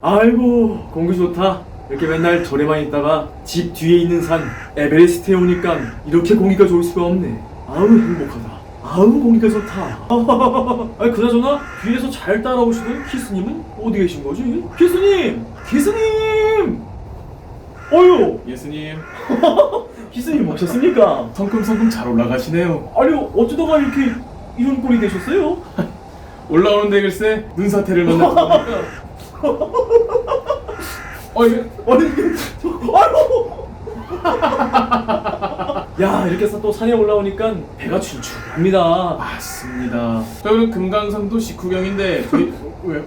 아이고 공기 좋다 이렇게 맨날 절에만 있다가 집 뒤에 있는 산 에베레스트에 오니까 이렇게 공기가 좋을 수가 없네 아우 행복하다 아우 공기가 좋다 아니 그나저나 뒤에서 잘 따라오시던 키스님은 어디 계신 거지? 키스님! 키스님! 어휴 예수님 키스님 오셨습니까? 성큼성큼 잘 올라가시네요 아니 어쩌다가 이렇게 이런 꼴이 되셨어요? 올라오는데 글쎄 눈사태를 만났다 어 이게 아니 아이고! 야 이렇게 해서 또 산에 올라오니까 배가 출출합니다. 맞습니다. 저는 금강산도 식후경인데 저희 왜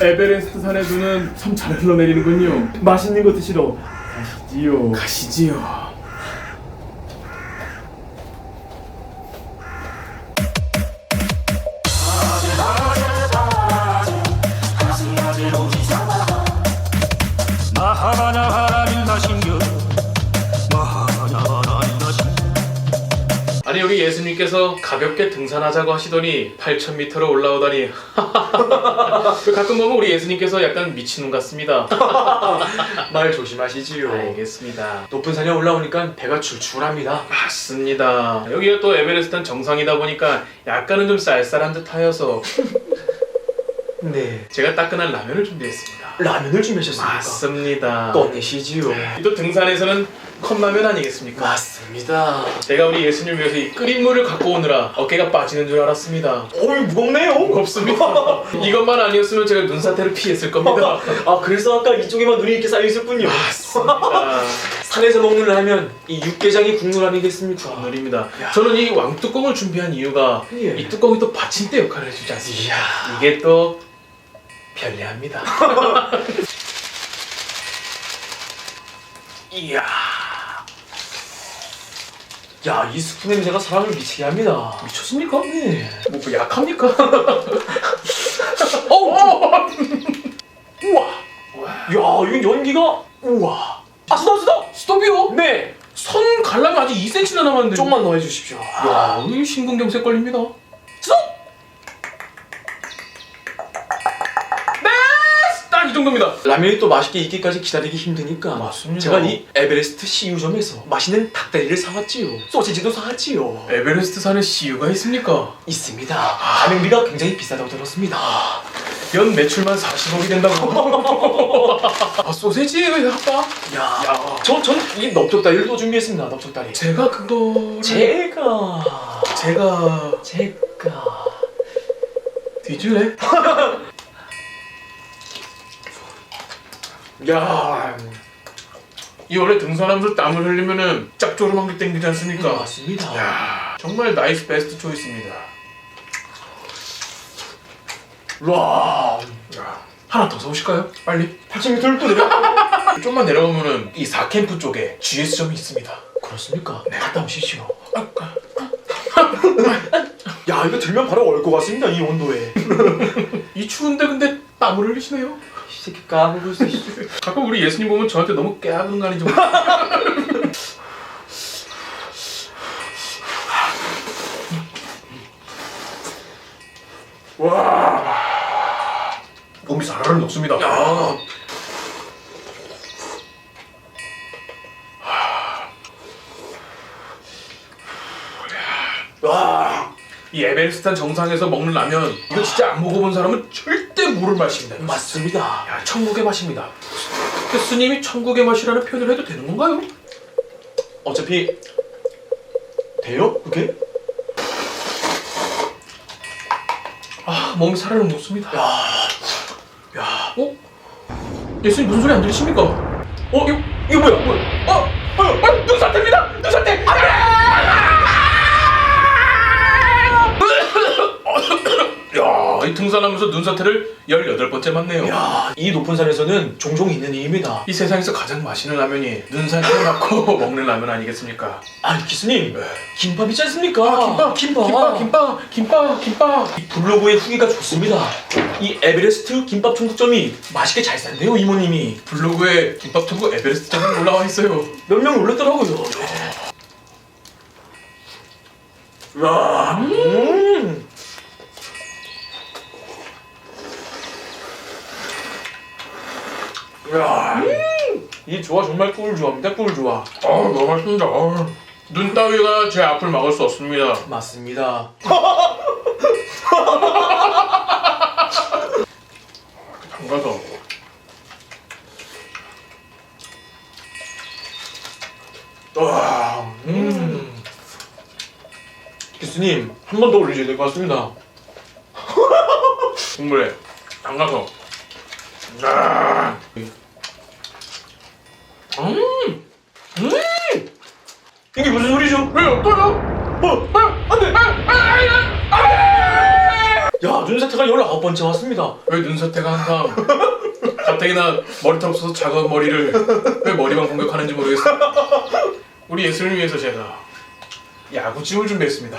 에베레스트 산의 눈은 참 잘 흘러내리는군요. 맛있는 거 드시러 가시지요. 가시지요 예수님께서 가볍게 등산하자고 하시더니 8,000m로 올라오다니. 그 가끔 보면 우리 예수님께서 약간 미친놈 같습니다. 말 조심하시지요. 알겠습니다. 높은 산에 올라오니까 배가 출출합니다. 맞습니다. 여기가 또 에베레스트는 정상이다 보니까 약간은 좀 쌀쌀한 듯 하여서 네 제가 따끈한 라면을 준비했습니다 라면을 준비하셨습니까? 맞습니다 꺼내시지요 또 등산에서는 컵라면 아니겠습니까? 맞습니다 제가 우리 예수님 위해서 이 끓인 물을 갖고 오느라 어깨가 빠지는 줄 알았습니다 어이 무겁네요 무겁습니다 이것만 아니었으면 제가 눈사태를 피했을 겁니다 아 그래서 아까 이쪽에만 눈이 이렇게 쌓여 있었군요 맞습니다 산에서 먹는 라면 이 육개장이 국물 아니겠습니까? 오늘입니다. 저는 이 왕뚜껑을 준비한 이유가 예. 이 뚜껑이 또 받침대 역할을 해주지 않습니까? 이야. 이게 또 편리합니다. 이야 야, 이 스프 냄새가 사람을 미치게 합니다. 미쳤습니까? 네. 뭐, 뭐 약합니까? 어! 우와. 야, 이건 연기가 우와. 아, 수다 수다. 스톱이요? 네. 선 갈라면 아직 2cm나 남았는데. 좀만 더 해 주십시오. 야, 이 심근경색 걸립니다. 이 정도입니다. 라면이 또 맛있게 익기까지 기다리기 힘드니까 맞습니다. 제가 이 에베레스트 CU점에서 맛있는 닭다리를 사왔지요. 소시지도 사왔지요. 에베레스트 산에 CU가 있습니까? 있습니다. 가맹비가 굉장히 비싸다고 들었습니다. 연 매출만 40억이 된다고. 아, 소세지예요, 아빠? 야, 야. 저, 전 이 넓적다리를 또 준비했습니다. 넓적다리. 제가 그거 제가, 제가 제가. 뒤질래? 야, 이 원래 등산하면서 땀을 흘리면은 짭조름한 게 땡기지 않습니까? 맞습니다. 야 정말 나이스 베스트 초이스입니다. 와, 야, 하나 더 사오실까요? 빨리. 8,000m를 또 내려. 좀만 내려가면은 이 사캠프 쪽에 GS점이 있습니다. 그렇습니까? 갔다 오십시오. 아, 야, 이거 들면 바로 얼 것 같습니다. 이 온도에. 이 추운데 근데 땀을 흘리시네요. 이 새끼 까불고 있어. 씨. 가끔 우리 예수님 보면 저한테 너무 깨악은 거 아닌지 모르 와 몸이 사르르 녹습니다. 야. 와, 이 에베레스트 정상에서 먹는 라면 이거 진짜 안 먹어본 사람은 절대 물을 마십니다. 맞습니다. 야 천국의 맛입니다. 스님이 천국의 맛이라는 표현을 해도 되는 건가요? 어차피 돼요? 그게? 아 몸이 사르르 녹습니다. 야, 야, 어? 예수님 무슨 소리 안 들리십니까? 어, 이거 이거 뭐야? 뭐야? 어, 어, 어, 눈사태입니다. 눈사태. 야, 이 등산하면서 눈사태를 18번째 맞네요. 야, 이 높은 산에서는 종종 있는 일입니다. 이 세상에서 가장 맛있는 라면이 눈사태 갖고 먹는 라면 아니겠습니까? 아, 기수님, 김밥 있지 않습니까? 아, 김밥, 김밥, 김밥, 김밥, 김밥. 이 블로그의 후기가 좋습니다. 이 에베레스트 김밥 중국점이 맛있게 잘 산대요, 이모님이. 블로그에 김밥 천국 에베레스트 장이 올라와 있어요. 몇명 놀랐더라고요. 야, 음. 야, 이 조화 정말 꿀 조합니다. 꿀 조화. 아 너무 맛있습니다. 아, 눈 따위가 제 앞을 막을 수 없습니다. 맞습니다. 담가서 와, 음. 교수님 한 번 더 올리셔야 될 것 같습니다. 국물에 담가서. 아, 이게 무슨 소리죠? 왜 어떠요? 어, 아, 안 돼! 야, 눈사태가 19번째 왔습니다. 왜 눈사태가 항상 가뜩이나 머리털 없어서 작은 머리를 왜 머리만 공격하는지 모르겠어. 우리 예술을 위해서 제가 야구찜을 준비했습니다.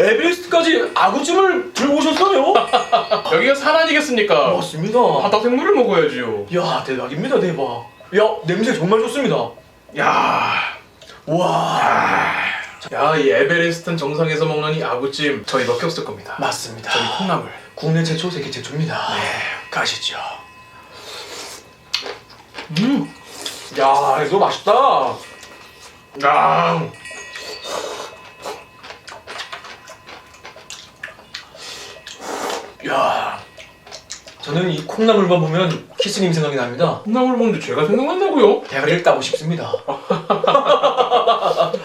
에베레스트까지 아구찜을 들고 오셨어요? 여기가 산 아니겠습니까? 맞습니다. 바다 생물을 먹어야지요. 야, 대박입니다, 대박. 야, 냄새 정말 좋습니다. 야, 와, 야, 이 에베레스트 정상에서 먹는 이 아구찜 저희밖에 없을 겁니다. 맞습니다. 저희 콩나물. 국내 최초, 세계 최초입니다. 네, 가시죠. 음, 야, 이거 맛있다. 야, 야, 저는 이 콩나물만 보면 키스님 생각이 납니다. 콩나물 먹는데 죄가 생각난다고요? 대가리를 따고 싶습니다.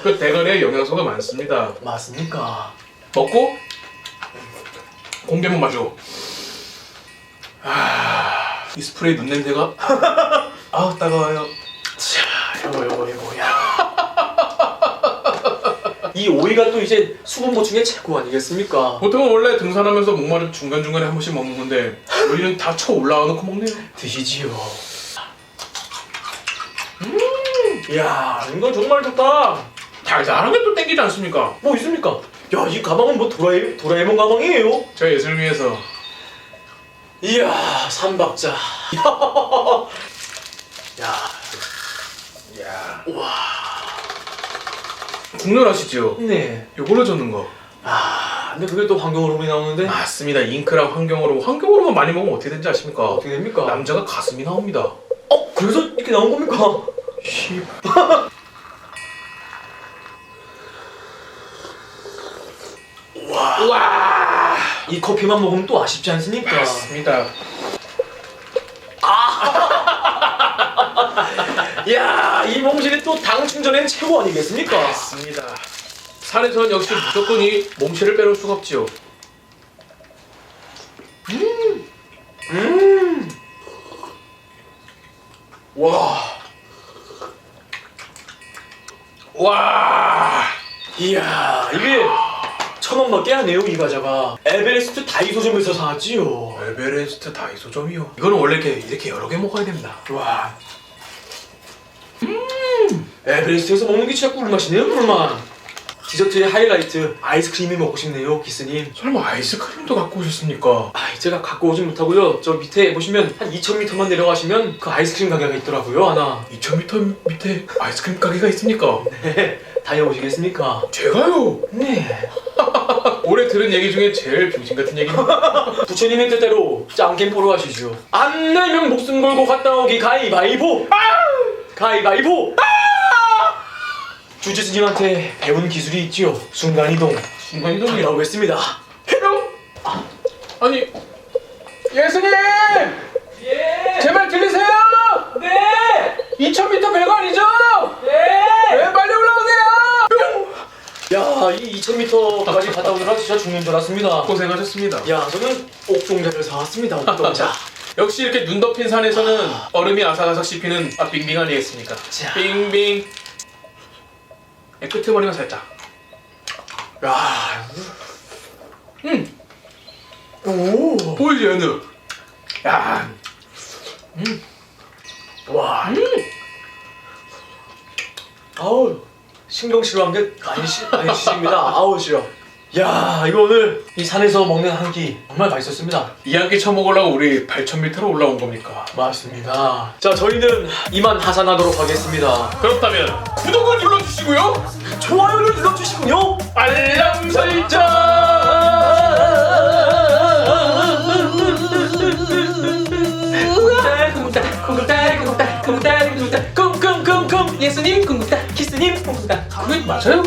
그 대가리에 영양소가 많습니다. 맞습니까? 먹고 공개문 마시고. 아, 이 스프레이 눈 냄새가 아 따가워요. 자, 이거, 이거, 이거, 야. 이 오이가 또 이제 수분 보충의 최고 아니겠습니까? 보통은 원래 등산하면서 목마를 중간 중간에 한 번씩 먹는 건데 우리는 다 쳐 올라와 놓고 먹네요. 드시지요. 음, 야, 이거 정말 좋다. 달달한 게 또 땡기지 않습니까? 뭐 있습니까? 야, 이 가방은 뭐 도라에, 도라에몽 가방이에요? 저 예술을 위해서 이야, 삼박자. 야, 야, 국물 아시죠? 네. 요걸로 젓는 거. 아, 근데 그게 또 환경 호르몬이 나오는데 맞습니다. 잉크랑 환경으로 환경으로만 많이 먹으면 어떻게 되는지 아십니까? 어떻게 됩니까? 남자가 가슴이 나옵니다. 어, 그래서 이렇게 나온 겁니까? 씨. 와, 와, 이 커피만 먹으면 또 아쉽지 않습니까? 맞습니다. 야, 이 몽실이 또 당 충전엔 최고 아니겠습니까? 맞습니다. 산에서는 역시 무조건 이 몽쉘을 빼놓을 수가 없지요. 음, 와, 와, 이야, 이게 천 원밖에 안 해요 이 과자가. 에베레스트 다이소점에서 사왔지요. 에베레스트 다이소점이요. 이거는 원래 이렇게 이렇게 여러 개 먹어야 됩니다. 와, 음, 에베레스트에서 먹는 게 진짜 꿀맛이네요 꿀맛. 디저트의 하이라이트 아이스크림이 먹고 싶네요 기스님. 설마 아이스크림도 갖고 오셨습니까? 아, 제가 갖고 오진 못하고요. 저 밑에 보시면 한 2,000m만 내려가시면 그 아이스크림 가게가 있더라고요 하나. 2000m 밑에 아이스크림 가게가 있습니까? 네, 다녀오시겠습니까? 제가요. 네. 올해 들은 얘기 중에 제일 병신 같은 얘기입니다. 부처님의 뜻대로 짱캠포로 하시죠. 안 내면 목숨 걸고 갔다 오기 가위바위보. 가위바위보. 주지스님한테 배운 기술이 있지요. 순간이동. 순간이동이요. 이라고 했습니다. 해병? 아니 예수님! 예. 제말 들리세요? 네. 2000m 별거 아니죠? 네. 네, 빨리 올라오세요! 야, 이 2,000m까지 갔다 오느라 진짜 죽는 줄 알았습니다. 고생하셨습니다. 야, 저는 옥종자를 사왔습니다. 옥종자. 역시 이렇게 눈 덮인 산에서는 얼음이 아삭아삭 씹히는 아, 빙빙 아니겠습니까? 자. 빙빙. 네, 끝에 머리만 살짝. 야, 음, 오. 보이죠, 연우? 야, 와. 아우 신경 싫어한 게 많이 시집니다. 아우 싫어. 야 이거 오늘 이 산에서 먹는 한 끼 정말 맛있었습니다. 이한끼 처먹으려고 우리 8,000m로 올라온 겁니까? 맞습니다. 자 저희는 이만 하산하도록 하겠습니다. 그렇다면 구독을 눌러주시고요. 좋아요를 눌러주시고 알람 설정 예수님 쿵쿵따 키스님 쿵쿵따 그게 맞아요?